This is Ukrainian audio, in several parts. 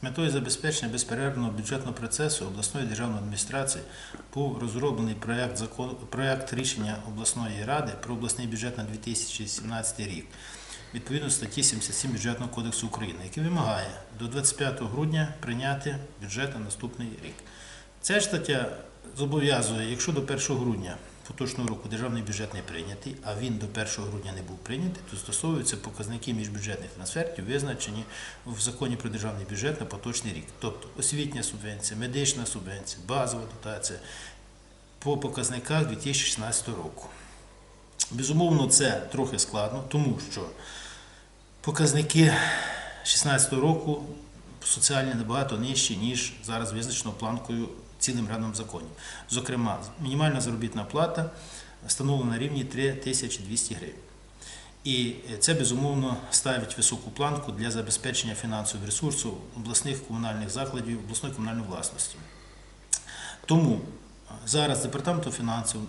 З метою забезпечення безперервного бюджетного процесу обласної державної адміністрації був розроблений проект, закон, проект рішення обласної ради про обласний бюджет на 2017 рік відповідно статті 77 Бюджетного кодексу України, який вимагає до 25 грудня прийняти бюджет на наступний рік. Ця ж стаття зобов'язує, якщо до 1 грудня поточного року державний бюджет не прийнятий, а він до 1 грудня не був прийнятий, то застосовуються показники міжбюджетних трансфертів, визначені в законі про державний бюджет на поточний рік. Тобто освітня субвенція, медична субвенція, базова дотація по показниках 2016 року. Безумовно, це трохи складно, тому що показники 2016 року соціальні набагато нижчі, ніж зараз визначено планкою цілим рядом законів. Зокрема, мінімальна заробітна плата встановлена на рівні 3200 гривень. І це безумовно ставить високу планку для забезпечення фінансового ресурсу обласних комунальних закладів, обласної комунальної власності. Тому зараз департаментом фінансів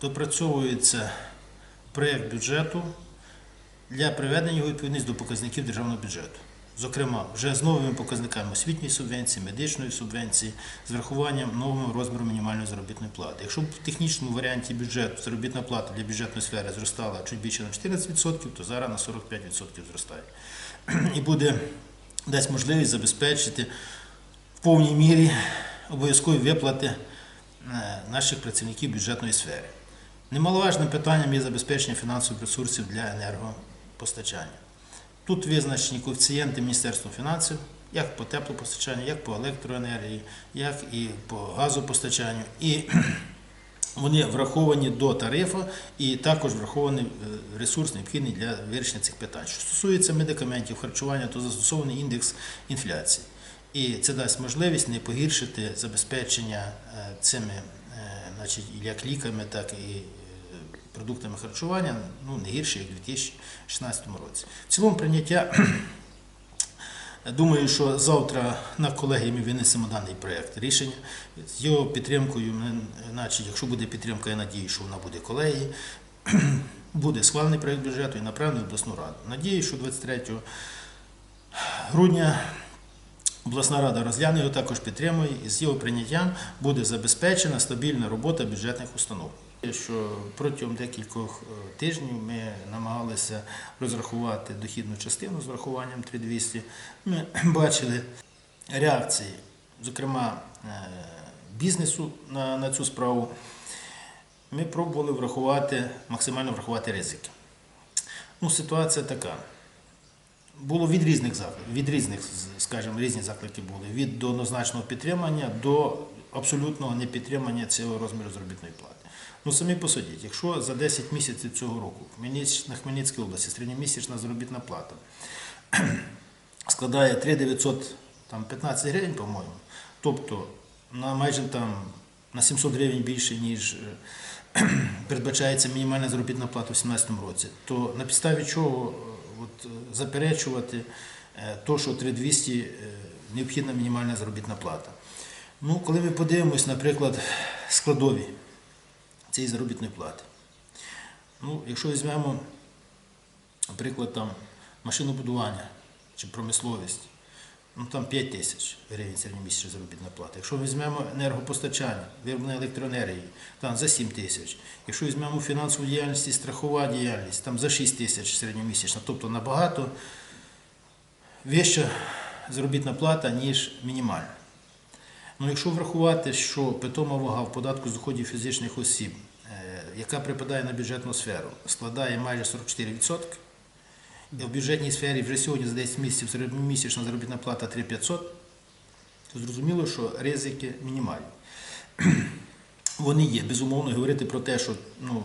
допрацьовується проєкт бюджету для приведення його відповідність до показників державного бюджету. Зокрема, вже з новими показниками освітньої субвенції, медичної субвенції, з врахуванням нового розміру мінімальної заробітної плати. Якщо б в технічному варіанті бюджету заробітна плата для бюджетної сфери зростала чуть більше на 14%, то зараз на 45% зростає. І буде дасть можливість забезпечити в повній мірі обов'язкові виплати е, наших працівників бюджетної сфери. Немаловажним питанням є забезпечення фінансових ресурсів для енергопостачання. Тут визначені коефіцієнти Міністерства фінансів, як по теплопостачанню, як по електроенергії, як і по газопостачанню. І вони враховані до тарифу і також врахований е, ресурс необхідний для вирішення цих питань. Що стосується медикаментів, харчування, то застосований індекс інфляції. І це дасть можливість не погіршити забезпечення е, цими е, значить, як ліками, так і продуктами харчування ну, не гірше, як у 2016 році. В цілому прийняття, думаю, що завтра на колегії ми винесемо даний проєкт рішення. З його підтримкою, значить, якщо буде підтримка, я надію, що вона буде колегії, буде схвалений проєкт бюджету і направлений в обласну раду. Надію, що 23 грудня Обласна рада розгляне його також підтримує, і з його прийняттям буде забезпечена стабільна робота бюджетних установ. Що протягом декількох е, тижнів ми намагалися розрахувати дохідну частину з врахуванням 3200. Ми бачили реакції, зокрема е, бізнесу на, на цю справу. Ми пробували врахувати, максимально врахувати ризики. Ну, ситуація така. Було від різних закликів, від різних, скажімо, різні заклики були. Від однозначного підтримання до абсолютного непідтримання цього розміру заробітної плати. Ну самі посудіть, якщо за 10 місяців цього року на Хмельницькій області середньомісячна заробітна плата складає 3915 гривень, по-моєму, тобто на майже там на 700 гривень більше, ніж е, передбачається мінімальна заробітна плата у 2017 році, то на підставі чого е, от, е, заперечувати то, що 3200 е, необхідна мінімальна заробітна плата. Ну, коли ми подивимось, наприклад, складові цієї заробітної плати. Ну, якщо візьмемо, наприклад, там машинобудування чи промисловість, ну там 5 тисяч гривень середньомісячна заробітна плата. Якщо візьмемо енергопостачання, вироблення електроенергії, там за 7 тисяч. Якщо візьмемо фінансову діяльність і страхова діяльність, там за 6 тисяч середньомісячна, тобто набагато вища заробітна плата, ніж мінімальна. Ну, якщо врахувати, що питома вага в податку з доходів фізичних осіб, е, яка припадає на бюджетну сферу, складає майже 44%, і в бюджетній сфері вже сьогодні за 10 місяців середньомісячна заробітна плата 3500, то зрозуміло, що ризики мінімальні. Вони є. Безумовно, говорити про те, що ну,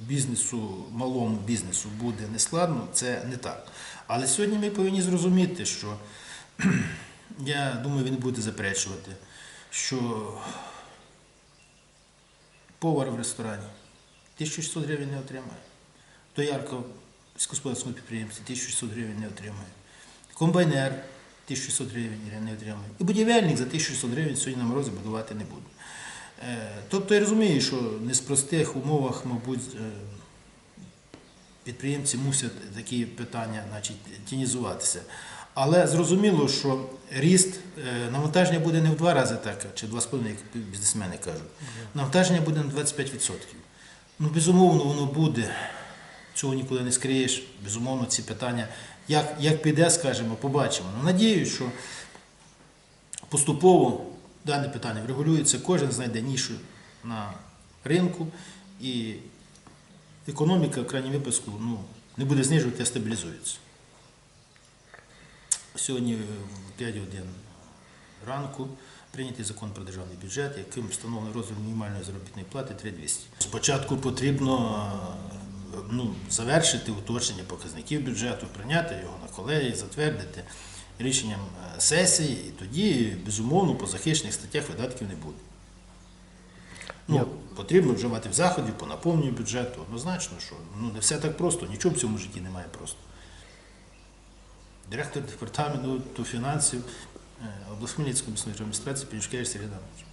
бізнесу, малому бізнесу буде нескладно, це не так. Але сьогодні ми повинні зрозуміти, що я думаю, ви не будете заперечувати, що повар в ресторані 1600 гривень не отримає. Доярка в сільськогосподарському підприємстві 1600 гривень не отримає. Комбайнер 1600 гривень не отримає. І будівельник за 1600 гривень сьогодні на морозі будувати не буде. Е, Тобто я розумію, що не з простих умовах, мабуть, е, підприємці мусять такі питання значить, тінізуватися. Але зрозуміло, що ріст, е, навантаження буде не в два рази так, чи два з половиною, як бізнесмени кажуть. Навантаження буде на 25%. Ну, безумовно, воно буде. Цього нікуди не скриєш. Безумовно, ці питання. Як, як піде, скажімо, побачимо. Ну, надіюсь, що поступово дане питання врегулюється, кожен знайде нішу на ринку і економіка, в крайній випадку, ну, не буде знижувати, а стабілізується. Сьогодні в 5 годин ранку прийнятий закон про державний бюджет, яким встановлено розмір мінімальної заробітної плати 3200. Спочатку потрібно ну, завершити уточнення показників бюджету, прийняти його на колегії, затвердити рішенням е, сесії, і тоді, безумовно, по захищених статтях видатків не буде. Ну, потрібно вживати в заходів по наповненню бюджету. Однозначно, що ну, не все так просто, нічого в цьому житті немає просто. Директор департаменту фінансів е, обласної обласної адміністрації Пінюшкевич Сергій Адамович.